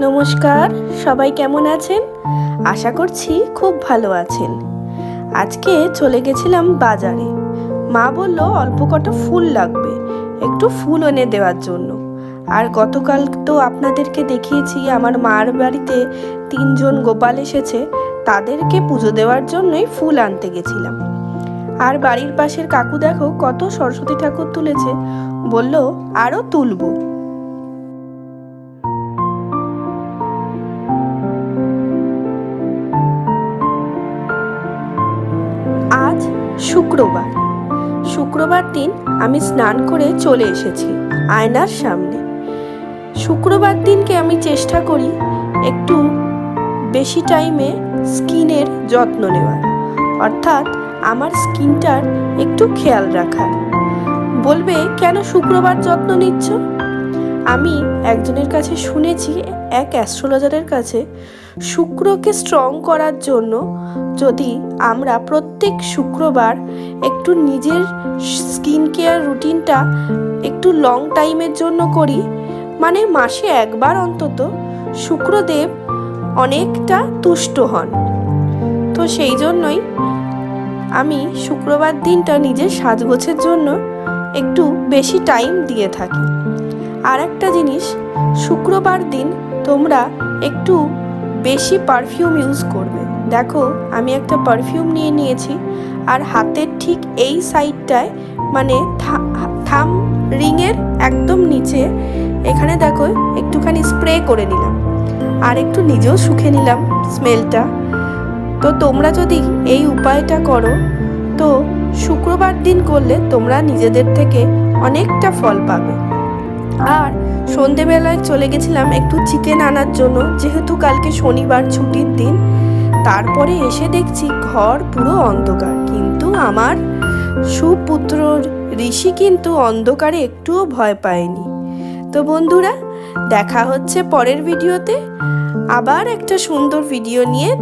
নমস্কার, সবাই কেমন আছেন? আশা করছি খুব ভালো আছেন। আজকে চলে গেছিলাম বাজারে। মা বলল, অল্প কটা ফুল লাগবে, একটু ফুল এনে দেওয়ার জন্য। আর গতকাল তো আপনাদেরকে দেখিয়েছি, আমার মার বাড়িতে তিনজন গোপাল এসেছে, তাদেরকে পুজো দেওয়ার জন্যই ফুল আনতে গেছিলাম। আর বাড়ির পাশের কাকু দেখো, কত সরস্বতী ঠাকুর তুলেছে। বলল আরও তুলবো। শুক্রবার। শুক্রবার দিন আমি স্নান করে চলে এসেছি আয়নার সামনে। শুক্রবার দিনকে আমি চেষ্টা করি একটু বেশি টাইমে স্কিনের যত্ন নেওয়ার। অর্থাৎ আমার স্কিনটার একটু খেয়াল রাখার। বলবে, কেন শুক্রবার যত্ন নিচ্ছ? আমি একজনের কাছে শুনেছি এক অ্যাস্ট্রোলজারের কাছে, শুক্রকে স্ট্রং করার জন্য যদি আমরা প্রত্যেক শুক্রবার একটু নিজের স্কিন কেয়ার রুটিনটা একটু লং টাইমের জন্য করি মানে মাসে একবার অন্তত শুক্রদেব অনেকটা তুষ্ট হন। তো সেই জন্যই আমি শুক্রবার দিনটা নিজের সাজগোছের জন্য একটু বেশি টাইম দিয়ে থাকি। আর একটা জিনিস, শুক্রবার দিন তোমরা একটু বেশি পারফিউম ইউজ করবে। দেখো, আমি একটা পারফিউম নিয়ে নিয়েছি, আর হাতের ঠিক এই সাইডটায় মানে থাম রিংয়ের একদম নিচে, এখানে দেখো, একটুখানি স্প্রে করে নিলাম। আর একটু নিজেও শুকে নিলাম স্মেলটা তো তোমরা যদি এই উপায়টা করো, তো শুক্রবার দিন করলে তোমরা নিজেদের থেকে অনেকটা ফল পাবে। আর সন্ধেবেলায় চলে গেছিলাম একটু চিকেন আনার জন্য, যেহেতু কালকে শনিবার ছুটির দিন। তারপরে এসে দেখছি ঘর পুরো অন্ধকার, কিন্তু আমার সুপুত্র ঋষি কিন্তু অন্ধকারে একটুও ভয় পায়নি। তো বন্ধুরা, দেখা হচ্ছে পরের ভিডিওতে। আবার একটা সুন্দর ভিডিও নিয়ে।